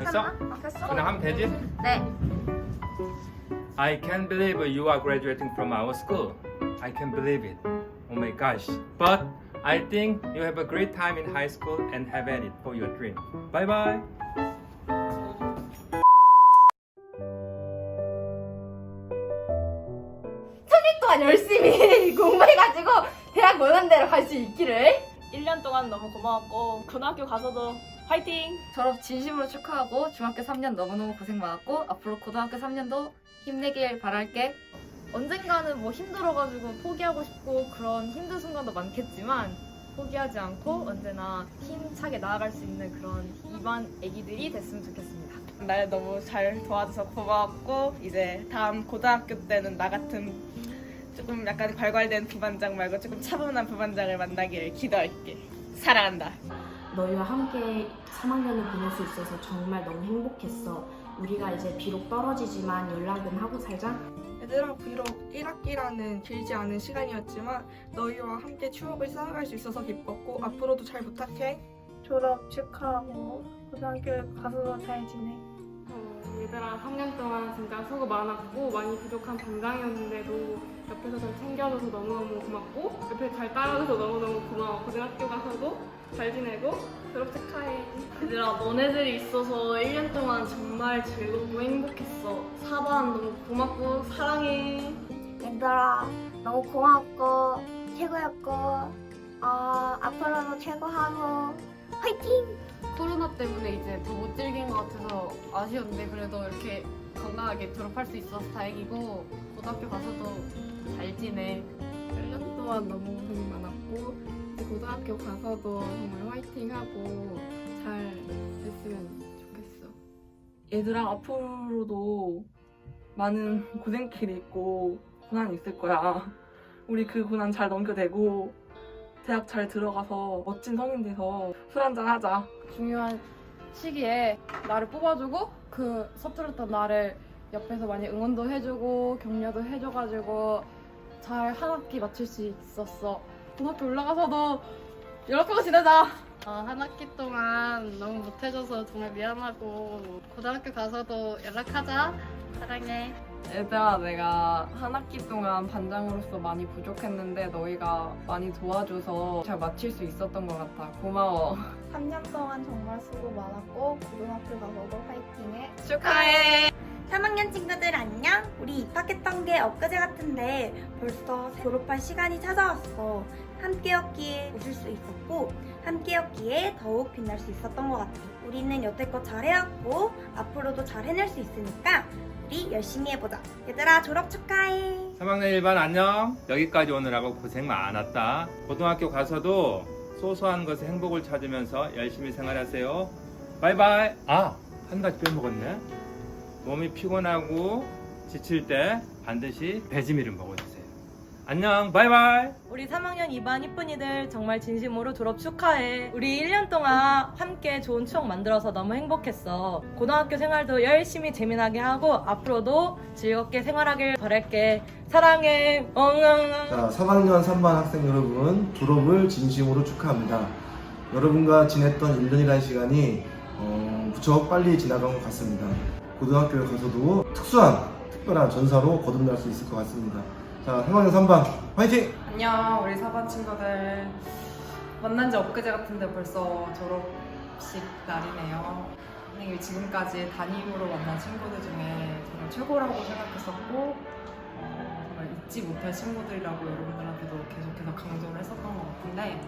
됐어? 아, 됐어? 그냥 하면 되지? 네. I can't believe you are graduating from our school. I can't believe it. Oh my gosh. But I think you have a great time in high school and have at it for your dream. Bye bye. 천일 동안 열심히 공부해가지고 대학 원하는 대로 갈 수 있기를 1년 동안 너무 고마웠고 고등학교 가서도 화이팅! 졸업 진심으로 축하하고 중학교 3년 너무너무 고생 많았고 앞으로 고등학교 3년도 힘내길 바랄게 언젠가는 뭐 힘들어가지고 포기하고 싶고 그런 힘든 순간도 많겠지만 포기하지 않고 언제나 힘차게 나아갈 수 있는 그런 이반 애기들이 됐으면 좋겠습니다 날 너무 잘 도와줘서 고마웠고 이제 다음 고등학교 때는 나 같은 조금 약간 괄괄된 부반장 말고 조금 차분한 부반장을 만나길 기도할게. 사랑한다. 너희와 함께 3학년을 보낼 수 있어서 정말 너무 행복했어. 우리가 이제 비록 떨어지지만 연락은 하고 살자. 얘들아 비록 1학기라는 길지 않은 시간이었지만 너희와 함께 추억을 쌓아갈 수 있어서 기뻤고 앞으로도 잘 부탁해 졸업 축하하고 고등학교 가서도 잘 지내. 어, 얘들아 3년 동안 진짜 수고 많았고 많이 부족한 반장이었는데도 옆에서 잘 챙겨줘서 너무너무 고맙고 옆에 잘 따라줘서 너무너무 고마워. 고등학교 가서도 잘 지내고 졸업 축하해. 얘들아 너네들이 있어서 1년 동안 정말 즐겁고 행복했어. 4반 너무 고맙고 사랑해. 얘들아 너무 고맙고 최고였고 어, 앞으로도 최고하고 화이팅! 코로나 때문에 이제 더 못 즐긴 것 같아서 아쉬웠는데 그래도 이렇게 건강하게 졸업할 수 있어서 다행이고 고등학교 가서도 잘 지내. 1년 동안 너무 고생 많았고 이제 고등학교 가서도 정말 화이팅하고 잘 됐으면 좋겠어. 얘들아 앞으로도 많은 고생길이 있고 고난이 있을 거야. 우리 그 고난 잘 넘겨내고 대학 잘 들어가서 멋진 성인 돼서 술 한잔 하자. 중요한 시기에 나를 뽑아주고 그 서투렀던 나를 옆에서 많이 응원도 해주고 격려도 해줘가지고 잘 한 학기 마칠 수 있었어. 고등학교 올라가서도 연락하고 지내자. 어, 한 학기 동안 너무 못해줘서 정말 미안하고 고등학교 가서도 연락하자. 사랑해. 얘들아 내가 한 학기 동안 반장으로서 많이 부족했는데 너희가 많이 도와줘서 잘 마칠 수 있었던 것 같아 고마워 3년 동안 정말 수고 많았고 고등학교 가서도 화이팅해. 축하해 3학년 친구들 안녕? 우리 입학했던 게 엊그제 같은데 벌써 졸업할 시간이 찾아왔어. 함께였기에 웃을 수 있었고 함께였기에 더욱 빛날 수 있었던 것 같아. 우리는 여태껏 잘해왔고 앞으로도 잘 해낼 수 있으니까 우리 열심히 해보자. 얘들아 졸업 축하해. 3학년 1반 안녕. 여기까지 오느라고 고생 많았다. 고등학교 가서도 소소한 것에 행복을 찾으면서 열심히 생활하세요. 바이바이. 아, 한 가지 빼먹었네. 몸이 피곤하고 지칠 때 반드시 배지미를 먹어주세요. 안녕, 바이바이. 우리 3학년 2반 이쁜이들 정말 진심으로 졸업 축하해. 우리 1년 동안 함께 좋은 추억 만들어서 너무 행복했어. 고등학교 생활도 열심히 재미나게 하고 앞으로도 즐겁게 생활하길 바랄게. 사랑해. 엉엉엉. 자, 3학년 3반 학생 여러분, 졸업을 진심으로 축하합니다. 여러분과 지냈던 1년이라는 시간이 어, 무척 빨리 지나간 것 같습니다. 고등학교에 가서도 특수한, 특별한 전사로 거듭날 수 있을 것 같습니다. 자, 3학년 3반, 화이팅! 안녕 우리 사반 친구들. 만난 지 엊그제 같은데 벌써 졸업식 날이네요. 선생님이 지금까지 담임으로 만난 친구들 중에 정말 최고라고 생각했었고 어, 정말 잊지 못할 친구들이라고 여러분들한테도 계속해서 강조를 했었던 것 같은데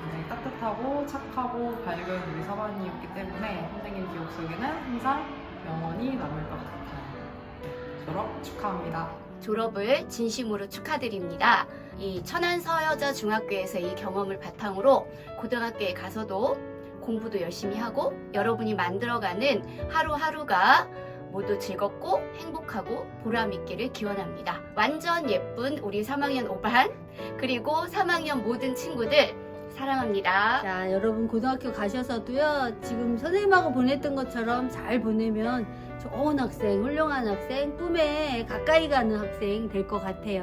굉장히 따뜻하고 착하고 밝은 우리 사반이었기 때문에 선생님 기억 속에는 항상 영원히 남을 것 같아요. 졸업 축하합니다 졸업을 진심으로 축하드립니다. 이 천안 서여자 중학교에서 이 경험을 바탕으로 고등학교에 가서도 공부도 열심히 하고 여러분이 만들어가는 하루하루가 모두 즐겁고 행복하고 보람 있기를 기원합니다. 완전 예쁜 우리 3학년 5반 그리고 3학년 모든 친구들 사랑합니다. 자, 여러분 고등학교 가셔서도요. 지금 선생님하고 보냈던 것처럼 잘 보내면 좋은 학생, 훌륭한 학생, 꿈에 가까이 가는 학생 될 것 같아요.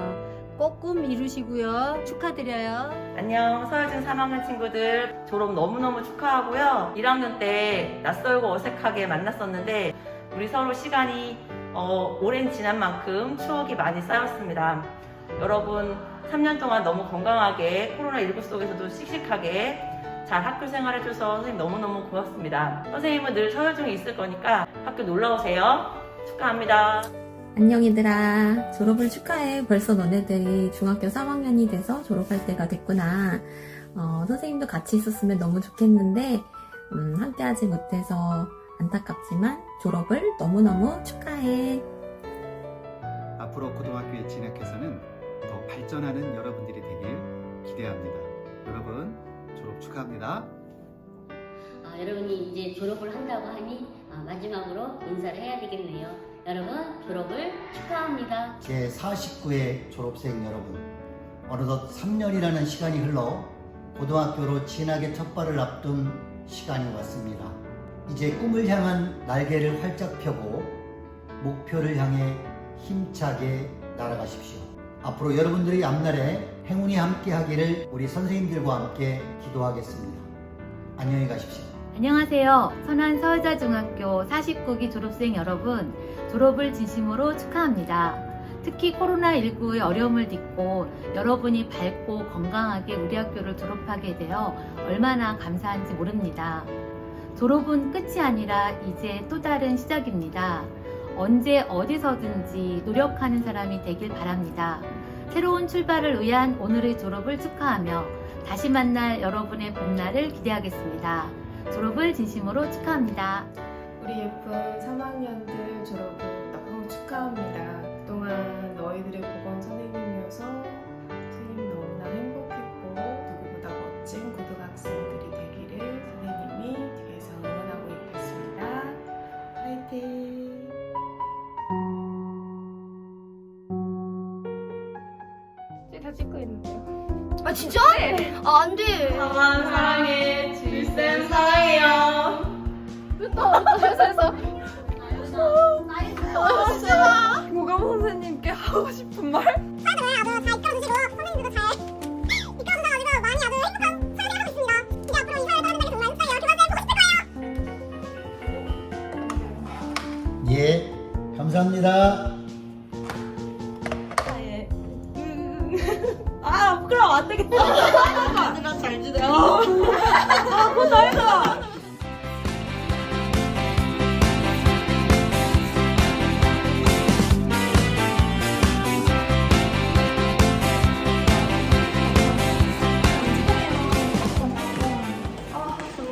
꼭 꿈 이루시고요. 축하드려요. 안녕 서여진 3학년 친구들 졸업 너무너무 축하하고요 1학년 때 낯설고 어색하게 만났었는데 우리 서로 시간이 어, 오랜 지난 만큼 추억이 많이 쌓였습니다 여러분 3년 동안 너무 건강하게 코로나19 속에서도 씩씩하게 잘 학교 생활해줘서 선생님 너무너무 고맙습니다. 선생님은 늘 서여중에 있을 거니까 학교 놀러오세요. 축하합니다. 안녕 얘들아. 졸업을 축하해. 벌써 너네들이 중학교 3학년이 돼서 졸업할 때가 됐구나. 어, 선생님도 같이 있었으면 너무 좋겠는데 음, 함께하지 못해서 안타깝지만 졸업을 너무너무 축하해. 앞으로 고등학교에 진학해서는 더 발전하는 여러분들이 되길 기대합니다. 여러분 졸업 축하합니다. 아, 여러분이 이제 졸업을 한다고 하니 아, 마지막으로 인사를 해야 되겠네요. 여러분 졸업을 축하합니다. 제 49회 졸업생 여러분, 어느덧 3년이라는 시간이 흘러 고등학교로 진학의 첫 발을 앞둔 시간이 왔습니다. 이제 꿈을 향한 날개를 활짝 펴고 목표를 향해 힘차게 날아가십시오. 앞으로 여러분들의 앞날에 행운이 함께 하기를 우리 선생님들과 함께 기도하겠습니다. 안녕히 가십시오. 안녕하세요. 선한 서여자중학교 49기 졸업생 여러분, 졸업을 진심으로 축하합니다. 특히 코로나19의 어려움을 딛고 여러분이 밝고 건강하게 우리 학교를 졸업하게 되어 얼마나 감사한지 모릅니다. 졸업은 끝이 아니라 이제 또 다른 시작입니다. 언제 어디서든지 노력하는 사람이 되길 바랍니다. 새로운 출발을 위한 오늘의 졸업을 축하하며 다시 만날 여러분의 봄날을 기대하겠습니다. 졸업을 진심으로 축하합니다. 우리 예쁜 3학년들 졸업을 너무 축하합니다. 그동안 너희들의 보건 선생님이어서 아 진짜? 네. 아, 안 돼. 사만 사랑해 질쌤 사랑해요 또 어떠셔서 고감 선생님께 하고 싶은 말? 예, 감사합니다. 되겠다. 얘들아 잘 지내요? 아, 곧 나이가